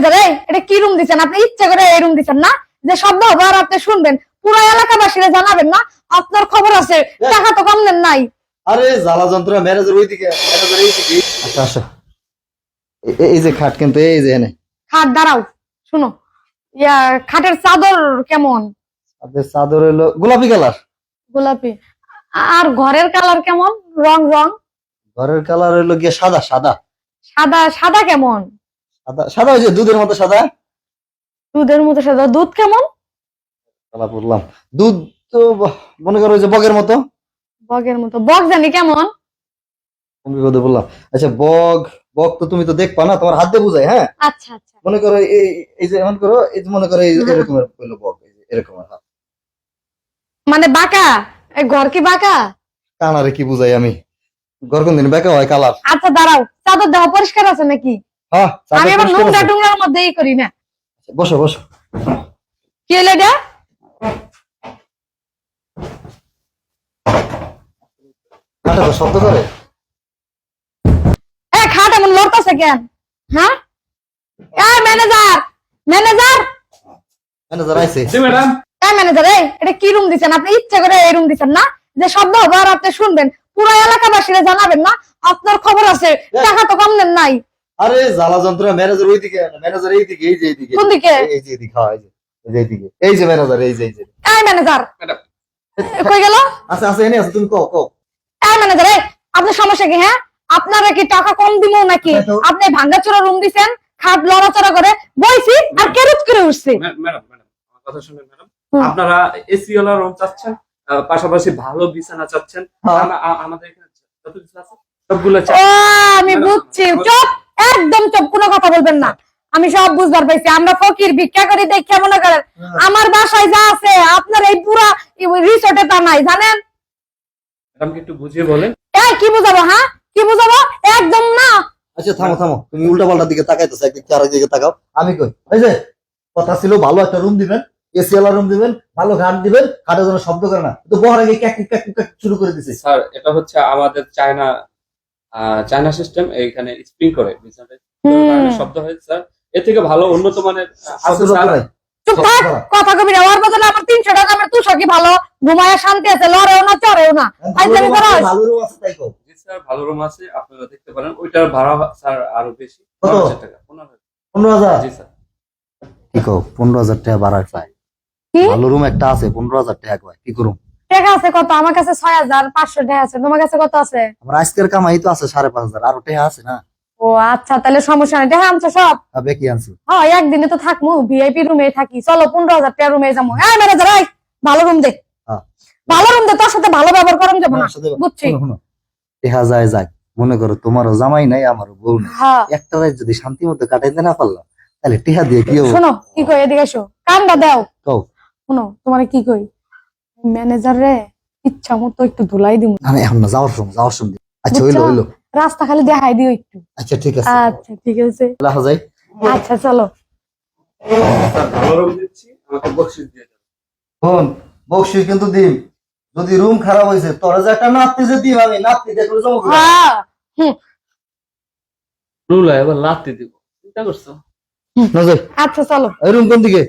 Manager এই এটা কি রুম দিচ্ছেন? আপনি ইচ্ছে করে এই রুম দিচ্ছেন না? যে শব্দ হবে আর আপনি শুনবেন। পুরো এলাকাবাসীরা জানাবেন না? আপনার খবর আছে। টাকা তো কম নাই। আরে জ্বালা যন্ত্রণা ম্যানেজার ওইদিকে ম্যানেজার এইদিকে। আচ্ছা আসো এ- এই যে খাট কিন্তু এই যে এনে। খাট দাঁড়াও শুনো। ইয়া খাটের চাদর কেমন? আপনার চাদর হলো গোলাপি কালার। গোলাপি। আর ঘরের কালার কেমন? রং রং? ঘরের কালার হলো গিয়ে সাদা সাদা। সাদা সাদা কেমন? সাদা সাদা ওই যে দুধের মতো সাদা? দুধের মতো সাদা। দুধ কেমন? কালা বললাম দুধ তো মনে করো ওই যে বগের মতো? বগের মতো। বক জানি কেমন? কথা বললাম আচ্ছা বগ বগ তো তুমি তো দেখবা না তোমার হাত দিয়ে বুঝাই হ্যাঁ? আচ্ছা আচ্ছা। মনে করো এই এই যে এমন করো এই মনে করো এই হ্যাঁ। এরকমের বগ এরকমের হাত। মানে বাঁকা? এই ঘর কি বাঁকা? কানারে কি বুঝাই আমি? ঘর কোন দিন বেকা হয় কালার? আচ্ছা দাঁড়াও। চাদর দেহ পরিষ্কার আছে নাকি? আমি আবার নোংরা আছে। টুংরার করি না। আচ্ছা, বসো বসো। কি হলো এটা? শব্দ করে। এ খাট এমন লড়তেছে কেন? হ্যাঁ? এ ম্যানেজার ম্যানেজার ম্যানেজার আইছে। জি ম্যাডাম এ ম্যানেজার এই এটা কি রুম দিচ্ছেন আপনি ইচ্ছে করে এই রুম দিচ্ছেন না? যে শব্দ হবে আর আপনি শুনবেন। পুরো এলাকাবাসীরা জানাবেন না। আপনার খবর আছে টাকা তো কম দেন নাই। আরে জ্বালা যন্ত্রণা ম্যানেজার ওইদিকে ম্যানেজার এইদিকে এই যে এইদিকে। কোন দিকে? এই যে এইদিকে হ্যাঁ, এই যে এইদিকে। এই যে ম্যানেজার এই যে এই যে। এই ম্যানেজার কই গেল? আচ্ছা আচ্ছা এনে আছে তুমি কও কও। এই ম্যানেজার এই আপনার সমস্যা কি হ্যাঁ? আপনারা কি টাকা কম দিব নাকি? হ্যাঁ আপনি ভাঙ্গাচোরা রুম দিছেন খাট লড়াচড়া করে বইছি আর কেরুত করে উঠছে। ম্যাডাম ম্যাডাম আমার কথা শুনুন ম্যাডাম আপনারা এসি ওয়ালা রুম চাচ্ছেন পাশাপাশি ভালো বিছানা চাচ্ছেন। হ্যাঁ। আমাদের এখানে যত কিছু আছে সবগুলো ও চাচ্ছেন আমি বুঝছি। চুপ! একদম চুপ কোনো কথা বলবেন না। আমি সব বুঝবার পাইছি। আমরা ফকির ভিক্ষা করি দেখে মনে করেন হ্যাঁ। আমার বাসায় যা আছে আপনার এই পুরা রিসোর্টে তা নাই জানেন? একটু বুঝিয়ে বলেন। এই কি বুঝাবো হ্যাঁ? কি বুঝাবো? একদম না। আচ্ছা থামো থামো। তুমি উল্টা পাল্টার দিকে তাকাইতেছো একদিক চার দিকে তাকাও। আমি কই? এই যে কথা ছিল ভালো একটা রুম দিবেন এসি ওয়ালা রুম দিবেন ভালো ঘাট দিবেন ঘাটের জন্য শব্দ করে না। তো বহার আগে ক্যাক ক্যাক ক্যাক শুরু করে দিছে। স্যার এটা হচ্ছে আমাদের চায়না চায়না সিস্টেম এইখানে স্প্রিং করে বিছানাটা শব্দ হয় স্যার এর থেকে ভালো উন্নত মানের আছে স্যার। কথা কবি না ওর বদলে আমার তিনশো টাকা আমার কি ভালো? ঘুমায় শান্তি আছে লড়েও না চড়েও না। ভালো আছে, তাই স্যার রুম আছে আপনারা দেখতে পারেন। ওইটার ভাড়া স্যার আরও বেশি। পনেরো হাজার টাকা পনেরো হাজার। পনেরো জি স্যার কি কও পনেরো হাজার টাকা পায় ভালো রুম একটা আছে পনেরো হাজার টাকা কি করুম? টাকা আছে কত? আমার কাছে ছয় হাজার পাঁচশো টাকা আছে। তোমার কাছে কত আছে? আমার আজকের কামাই তো আছে সাড়ে পাঁচ হাজার। আরও টাকা আছে না? ও আচ্ছা তাহলে সমস্যা নেই। টাকা আনছো সব? আবে কি আনছি। হ্যাঁ একদিনে তো থাকব ভিআইপি রুমে থাকি। চলো পনেরো হাজার টাকা রুমে যাব এই ম্যানেজার ভালো রুম দে। হ্যাঁ। ভালো রুম দে তোর সাথে ভালো ব্যবহার করাম যাব না বুঝছি। দেখা যায় যাক মনে করো তোমারও জামাই নাই আমারও বউ নাই। হ্যাঁ। একটা রাত যদি শান্তি মতো কাটাইতে না পারলাম তাহলে টিহা দিয়ে কি শোনো কি কই এদিকে এসো। কানটা দাও। কও। শোনো তোমার কি কই? ম্যানেজার রে ইচ্ছা মতো একটু ধুলাই দিব না এখন না যাওয়ার সময় যাওয়ার সময় আচ্ছা হইল হইল। রাস্তা খালি দেখাই দিও একটু। আচ্ছা ঠিক আছে। আচ্ছা ঠিক আছে। যায় আচ্ছা চলো। বকশিস কিন্তু দিম। যদি রুম খারাপ হয়েছে তোরা যে একটা নাপতে যে দিম আমি নাপতে দেখলে জমা করে। হ্যাঁ রুলা এবার লাত্তি দিব। চিন্তা করছ? না যাই। আচ্ছা চলো। রুম কোন দিকে?